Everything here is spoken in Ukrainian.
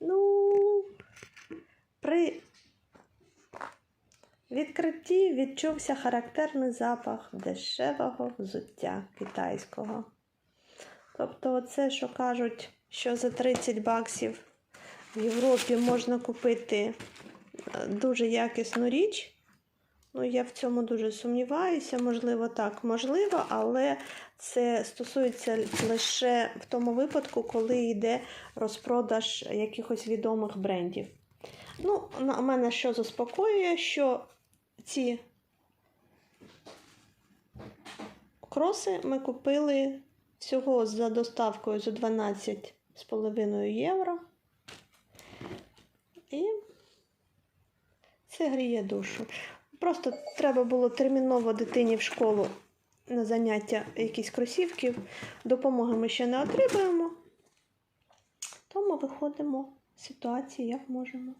Ну, при відкритті відчувся характерний запах дешевого взуття китайського. Тобто, оце, що кажуть, що за 30 баксів в Європі можна купити е, дуже якісну річ. Ну, я в цьому дуже сумніваюся. Можливо, так, можливо, але це стосується лише в тому випадку, коли йде розпродаж якихось відомих брендів. Ну, на мене що заспокоює, що ці кроси ми купили всього за доставкою за 12,5 євро. І це гріє душу. Просто треба було терміново дитині в школу на заняття якісь кросівків. Допомоги ми ще не отримуємо. Тому виходимо з ситуації як можемо.